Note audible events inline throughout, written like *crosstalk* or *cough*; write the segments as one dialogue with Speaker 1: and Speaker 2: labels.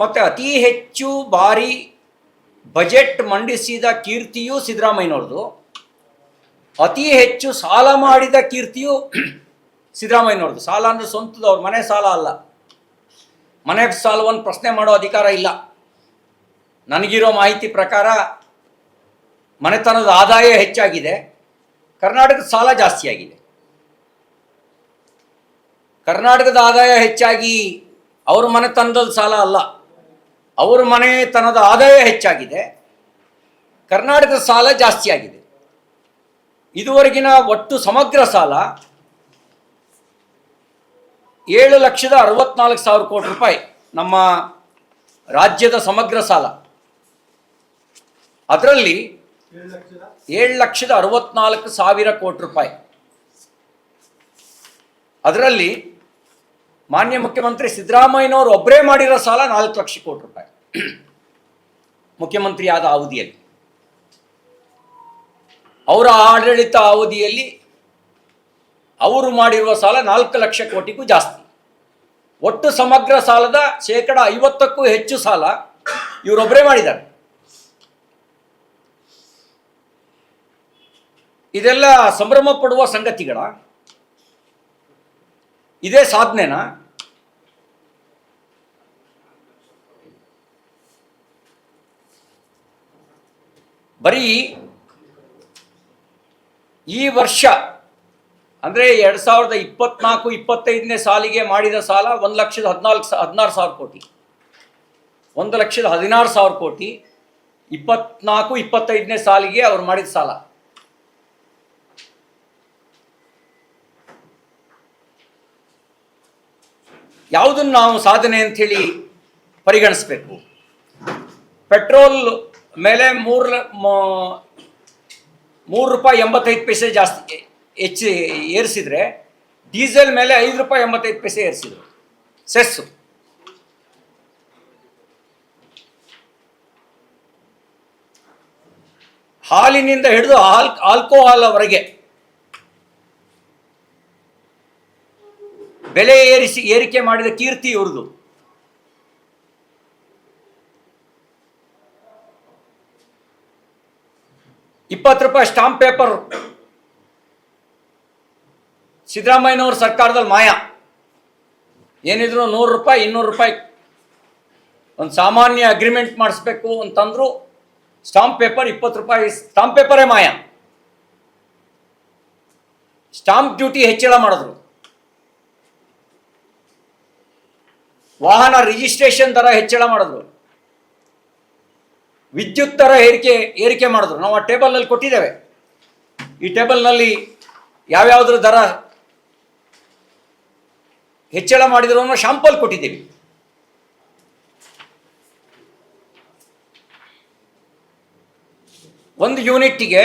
Speaker 1: ಮತ್ತು ಅತಿ ಹೆಚ್ಚು ಬಾರಿ ಬಜೆಟ್ ಮಂಡಿಸಿದ ಕೀರ್ತಿಯೂ ಸಿದ್ದರಾಮಯ್ಯನವ್ರದ್ದು. ಅತಿ ಹೆಚ್ಚು ಸಾಲ ಮಾಡಿದ ಕೀರ್ತಿಯು *clears throat* ಸಿದ್ದರಾಮಯ್ಯನವ್ರದ್ದು. ಸಾಲ ಅಂದರೆ ಸ್ವಂತದವ್ರು, ಮನೆ ಸಾಲ ಅಲ್ಲ. ಮನೆ ಸಾಲವನ್ನು ಪ್ರಶ್ನೆ ಮಾಡೋ ಅಧಿಕಾರ ಇಲ್ಲ. ನನಗಿರೋ ಮಾಹಿತಿ ಪ್ರಕಾರ ಮನೆತನದ ಆದಾಯ ಹೆಚ್ಚಾಗಿದೆ. ಕರ್ನಾಟಕದ ಸಾಲ ಜಾಸ್ತಿ ಆಗಿದೆ. ಕರ್ನಾಟಕದ ಆದಾಯ ಹೆಚ್ಚಾಗಿ ಅವ್ರ ಮನೆತನದ ಸಾಲ ಅಲ್ಲ. ಅವ್ರ ಮನೆತನದ ಆದಾಯ ಹೆಚ್ಚಾಗಿದೆ. ಕರ್ನಾಟಕದ ಸಾಲ ಜಾಸ್ತಿ ಆಗಿದೆ. ಇದುವರೆಗಿನ ಒಟ್ಟು ಸಮಗ್ರ ಸಾಲ ಏಳು ಲಕ್ಷದ ಅರವತ್ನಾಲ್ಕು ಸಾವಿರ ಕೋಟಿ ರೂಪಾಯಿ ನಮ್ಮ ರಾಜ್ಯದ ಸಮಗ್ರ ಸಾಲ. ಅದರಲ್ಲಿ ಏಳು ಲಕ್ಷದ ಅರವತ್ನಾಲ್ಕು ಸಾವಿರ ಕೋಟಿ ರೂಪಾಯಿ. ಅದರಲ್ಲಿ ಮಾನ್ಯ ಮುಖ್ಯಮಂತ್ರಿ ಸಿದ್ದರಾಮಯ್ಯನವರು ಒಬ್ಬರೇ ಮಾಡಿರೋ ಸಾಲ ನಾಲ್ಕು ಲಕ್ಷ ಕೋಟಿ ರೂಪಾಯಿ. ಮುಖ್ಯಮಂತ್ರಿ ಆದ ಅವಧಿಯಲ್ಲಿ. ಅವರ ಆಡಳಿತ ಅವಧಿಯಲ್ಲಿ ಅವರು ಮಾಡಿರುವ ಸಾಲ ನಾಲ್ಕು ಲಕ್ಷ ಕೋಟಿಗೂ ಜಾಸ್ತಿ. ಒಟ್ಟು ಸಮಗ್ರ ಸಾಲದ ಶೇಕಡ ಐವತ್ತಕ್ಕೂ ಹೆಚ್ಚು ಸಾಲ ಇವರೊಬ್ಬರೇ ಮಾಡಿದ್ದಾರೆ. ಇದೆಲ್ಲ ಸಂಭ್ರಮ ಪಡುವ ಸಂಗತಿಗಳ. ಇದೇ ಸಾಧನೆನಾ? ಬರೀ ಈ ವರ್ಷ, ಅಂದರೆ ಎರಡು ಸಾವಿರದ ಇಪ್ಪತ್ನಾಲ್ಕು, ಇಪ್ಪತ್ತೈದನೇ ಸಾಲಿಗೆ ಮಾಡಿದ ಸಾಲ ಒಂದು ಲಕ್ಷದ ಹದಿನಾಲ್ಕು ಸಾ, ಹದಿನಾರು ಸಾವಿರ ಕೋಟಿ. ಒಂದು ಲಕ್ಷದ ಹದಿನಾರು ಸಾವಿರ ಕೋಟಿ, ಇಪ್ಪತ್ನಾಲ್ಕು, ಇಪ್ಪತ್ತೈದನೇ ಸಾಲಿಗೆ ಅವ್ರು ಮಾಡಿದ ಸಾಲ. ಯಾವುದನ್ನು ನಾವು ಸಾಧನೆ ಅಂಥೇಳಿ ಪರಿಗಣಿಸಬೇಕು? ಪೆಟ್ರೋಲ್ ಮೇಲೆ ಮೂರು ಮೂರು ರೂಪಾಯಿ ಎಂಬತ್ತೈದು ಪೈಸೆ ಜಾಸ್ತಿ ಹೆಚ್ಚು ಏರಿಸಿದ್ರೆ ಡೀಸೆಲ್ ಮೇಲೆ ಐದು ರೂಪಾಯಿ ಎಂಬತ್ತೈದು ಪೈಸೆ ಏರಿಸಿದ್ರು. ಸೆಸ್ಸು. ಹಾಲಿನಿಂದ ಹಿಡಿದು ಆಲ್ ಆಲ್ಕೋಹಾಲ್ವರೆಗೆ ಬೆಲೆ ಏರಿಸಿ ಏರಿಕೆ ಮಾಡಿದ ಕೀರ್ತಿ ಇವ್ರದ್ದು ಇಪ್ಪತ್ತು ರೂಪಾಯಿ ಸ್ಟಾಂಪ್ ಪೇಪರ್. ಸಿದ್ದರಾಮಯ್ಯನವ್ರ ಸರ್ಕಾರದಲ್ಲಿ ಮಾಯ. ಏನಿದ್ರು ನೂರು ರೂಪಾಯಿ, ಇನ್ನೂರು ರೂಪಾಯಿ. ಒಂದು ಸಾಮಾನ್ಯ ಅಗ್ರಿಮೆಂಟ್ ಮಾಡಿಸ್ಬೇಕು ಅಂತಂದ್ರು ಸ್ಟಾಂಪ್ ಪೇಪರ್ ಇಪ್ಪತ್ತು ರೂಪಾಯಿ, ಸ್ಟಾಂಪ್ ಪೇಪರೇ ಮಾಯ. ಸ್ಟಾಂಪ್ ಡ್ಯೂಟಿ ಹೆಚ್ಚಳ ಮಾಡಿದ್ರು. ವಾಹನ ರಿಜಿಸ್ಟ್ರೇಷನ್ ದರ ಹೆಚ್ಚಳ ಮಾಡಿದ್ರು. ವಿದ್ಯುತ್ ದರ ಏರಿಕೆ ಏರಿಕೆ ಮಾಡಿದ್ರು. ನಾವು ಆ ಟೇಬಲ್ನಲ್ಲಿ ಕೊಟ್ಟಿದ್ದೇವೆ. ಈ ಟೇಬಲ್ನಲ್ಲಿ ಯಾವ್ಯಾವುದ್ರ ದರ ಹೆಚ್ಚಳ ಮಾಡಿದ್ರು ಅನ್ನೋ ಶಾಂಪಲ್ ಕೊಟ್ಟಿದ್ದೀವಿ. ಒಂದು ಯೂನಿಟ್ಗೆ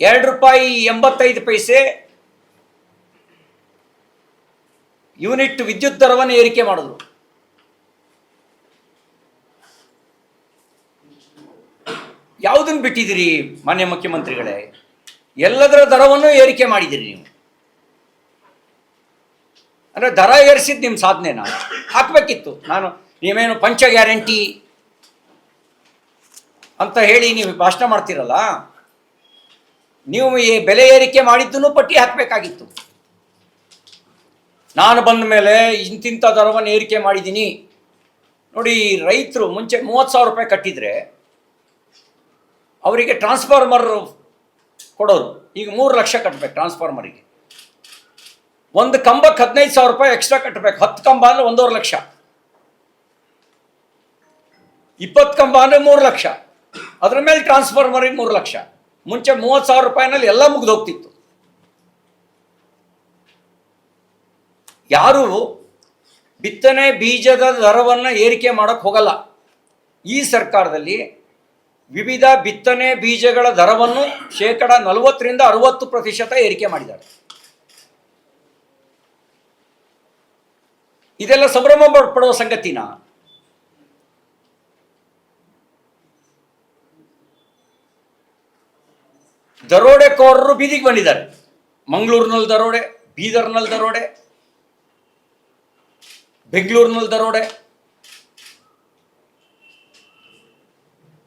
Speaker 1: ಎರಡು ರೂಪಾಯಿ ಎಂಬತ್ತೈದು ಪೈಸೆ ಯೂನಿಟ್ ವಿದ್ಯುತ್ ದರವನ್ನು ಏರಿಕೆ ಮಾಡಿದ್ರು. ಯಾವುದನ್ನು ಬಿಟ್ಟಿದ್ದೀರಿ, ಮಾನ್ಯ ಮುಖ್ಯಮಂತ್ರಿಗಳೇ? ಎಲ್ಲದರ ದರವನ್ನು ಏರಿಕೆ ಮಾಡಿದ್ದೀರಿ ನೀವು. ಅಂದರೆ ದರ ಏರಿಸಿದ್ದು ನಿಮ್ಮ ಸಾಧನೆನ? ಹಾಕಬೇಕಿತ್ತು. ನಾನು ನೀವೇನು ಪಂಚ ಗ್ಯಾರಂಟಿ ಅಂತ ಹೇಳಿ ನೀವು ಭಾಷಣ ಮಾಡ್ತೀರಲ್ಲ? ನೀವು ಈ ಬೆಲೆ ಏರಿಕೆ ಮಾಡಿದ್ದನ್ನು ಪಟ್ಟಿ ಹಾಕಬೇಕಾಗಿತ್ತು. ನಾನು ಬಂದ ಮೇಲೆ ಇಂತಿಂಥ ದರವನ್ನು ಏರಿಕೆ ಮಾಡಿದ್ದೀನಿ. ನೋಡಿ, ರೈತರು ಮುಂಚೆ ಮೂವತ್ತು ಸಾವಿರ ರೂಪಾಯಿ ಕಟ್ಟಿದರೆ ಅವರಿಗೆ ಟ್ರಾನ್ಸ್ಫಾರ್ಮರ್ ಕೊಡೋರು. ಈಗ ಮೂರು ಲಕ್ಷ ಕಟ್ಟಬೇಕು ಟ್ರಾನ್ಸ್ಫಾರ್ಮರಿಗೆ ಒಂದು ಕಂಬಕ್ಕೆ ಹದಿನೈದು ಸಾವಿರ ರೂಪಾಯಿ ಎಕ್ಸ್ಟ್ರಾ ಕಟ್ಟಬೇಕು ಹತ್ತು ಕಂಬ ಅಂದರೆ ಒಂದೂವರೆ ಲಕ್ಷ. ಇಪ್ಪತ್ತು ಕಂಬ ಅಂದರೆ ಮೂರು ಲಕ್ಷ. ಅದ್ರ ಮೇಲೆ ಟ್ರಾನ್ಸ್ಫಾರ್ಮರಿಗೆ ಮೂರು ಲಕ್ಷ. ಮುಂಚೆ ಮೂವತ್ತು ಸಾವಿರ ರೂಪಾಯಿನಲ್ಲಿ ಎಲ್ಲ ಮುಗಿದು ಹೋಗ್ತಿತ್ತು. ಯಾರು ಬಿತ್ತನೆ ಬೀಜದ ದರವನ್ನು ಏರಿಕೆ ಮಾಡೋಕ್ಕೆ ಹೋಗಲ್ಲ. ಈ ಸರ್ಕಾರದಲ್ಲಿ ವಿವಿಧ ಬಿತ್ತನೆ ಬೀಜಗಳ ದರವನ್ನು ಶೇಕಡ ನಲವತ್ತರಿಂದ ಅರವತ್ತು ಪ್ರತಿಶತ ಏರಿಕೆ ಮಾಡಿದ್ದಾರೆ. ಇದೆಲ್ಲ ಸಂಭ್ರಮ ಪಡ್- ಪಡುವ ಸಂಗತಿನ? ದರೋಡೆಕೋರರು ಬೀದಿಗೆ ಬಂದಿದ್ದಾರೆ. ಮಂಗಳೂರಿನಲ್ಲಿ ದರೋಡೆ, ಬೀದರ್ನಲ್ಲಿ ದರೋಡೆ, ಬೆಂಗಳೂರಿನಲ್ಲಿ ದರೋಡೆ.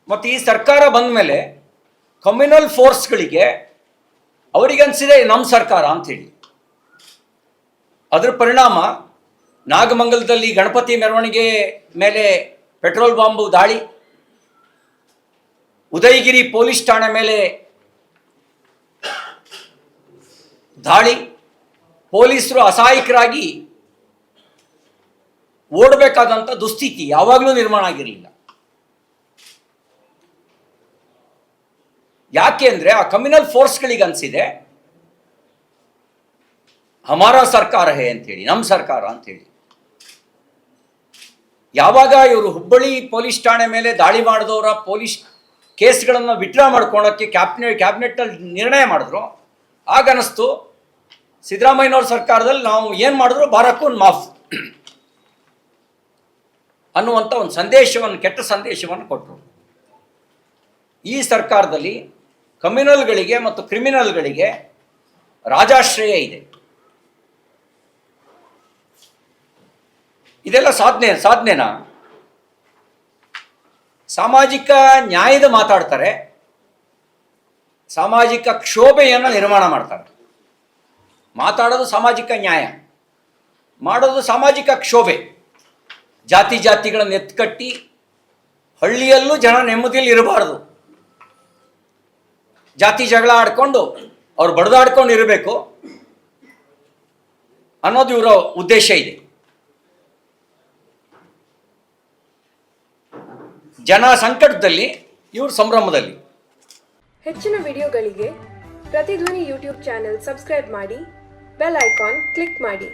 Speaker 1: ಮತ್ತು ಈ ಸರ್ಕಾರ ಬಂದ ಮೇಲೆ ಕಮ್ಯುನಲ್ ಫೋರ್ಸ್ಗಳಿಗೆ ಅವರಿಗನ್ಸಿದೆ ನಮ್ಮ ಸರ್ಕಾರ ಅಂಥೇಳಿ ಅದರ ಪರಿಣಾಮ ನಾಗಮಂಗಲದಲ್ಲಿ ಗಣಪತಿ ಮೆರವಣಿಗೆ ಮೇಲೆ ಪೆಟ್ರೋಲ್ ಬಾಂಬು ದಾಳಿ, ಉದಯಗಿರಿ ಪೊಲೀಸ್ ಠಾಣೆ ಮೇಲೆ ದಾಳಿ, ಪೊಲೀಸರು ಅಸಹಾಯಕರಾಗಿ ಓಡಬೇಕಾದಂಥ ದುಸ್ಥಿತಿ ಯಾವಾಗಲೂ ನಿರ್ಮಾಣ ಆಗಿರಲಿಲ್ಲ. ಯಾಕೆ ಅಂದರೆ ಆ ಕಮ್ಯುನಲ್ ಫೋರ್ಸ್ಗಳಿಗೆ ಅನಿಸಿದೆ, ಹಮಾರ ಸರ್ಕಾರ ಹೇ ಅಂತೇಳಿ ನಮ್ಮ ಸರ್ಕಾರ ಅಂತೇಳಿ ಯಾವಾಗ ಇವರು ಹುಬ್ಬಳ್ಳಿ ಪೊಲೀಸ್ ಠಾಣೆ ಮೇಲೆ ದಾಳಿ ಮಾಡಿದವರ ಪೊಲೀಸ್ ಕೇಸ್ಗಳನ್ನು ವಿಡ್ರಾ ಮಾಡ್ಕೊಳಕ್ಕೆ ಕ್ಯಾಬಿನೆಟ್ ಕ್ಯಾಬಿನೆಟ್ನಲ್ಲಿ ನಿರ್ಣಯ ಮಾಡಿದ್ರು, ಆಗ ಅನಿಸ್ತು, ಸಿದ್ದರಾಮಯ್ಯನವ್ರ ಸರ್ಕಾರದಲ್ಲಿ ನಾವು ಏನು ಮಾಡಿದ್ರು ಬಾರಕ್ಕೂ ಮಾಫ್ ಅನ್ನುವಂಥ ಒಂದು ಸಂದೇಶವನ್ನು, ಕೆಟ್ಟ ಸಂದೇಶವನ್ನು ಕೊಟ್ಟರು ಈ ಸರ್ಕಾರದಲ್ಲಿ ಕಮ್ಯುನಲ್ಗಳಿಗೆ ಮತ್ತು ಕ್ರಿಮಿನಲ್ಗಳಿಗೆ ರಾಜಾಶ್ರಯ ಇದೆ. ಇದೆಲ್ಲ ಸಾಧನೆ ಸಾಧನೆನಾ ಸಾಮಾಜಿಕ ನ್ಯಾಯದ ಮಾತಾಡ್ತಾರೆ, ಸಾಮಾಜಿಕ ಕ್ಷೋಭೆಯನ್ನು ನಿರ್ಮಾಣ ಮಾಡ್ತಾರೆ. ಮಾತಾಡೋದು ಸಾಮಾಜಿಕ ನ್ಯಾಯ, ಮಾಡೋದು ಸಾಮಾಜಿಕ ಕ್ಷೋಭೆ. ಜಾತಿ ಜಾತಿಗಳನ್ನು ಎತ್ಕಟ್ಟಿ ಹಳ್ಳಿಯಲ್ಲೂ ಜನ ನೆಮ್ಮದಿಯಲ್ಲಿ ಇರಬಾರ್ದು. ಜಾತಿ ಜಗಳ ಆಡ್ಕೊಂಡು ಅವ್ರು ಬಡದಾಡ್ಕೊಂಡು ಇರಬೇಕು ಅನ್ನೋದು ಇವರ ಉದ್ದೇಶ ಇದೆ. ಜನ ಸಂಕಟದಲ್ಲಿ, ಇವರು ಸಂಭ್ರಮದಲ್ಲಿ.
Speaker 2: ಹೆಚ್ಚಿನ ವಿಡಿಯೋಗಳಿಗೆ ಪ್ರತಿಧ್ವನಿ ಯೂಟ್ಯೂಬ್ ಚಾನೆಲ್ ಸಬ್ಸ್ಕ್ರೈಬ್ ಮಾಡಿ, ಬೆಲ್ ಐಕಾನ್ ಕ್ಲಿಕ್ ಮಾಡಿ.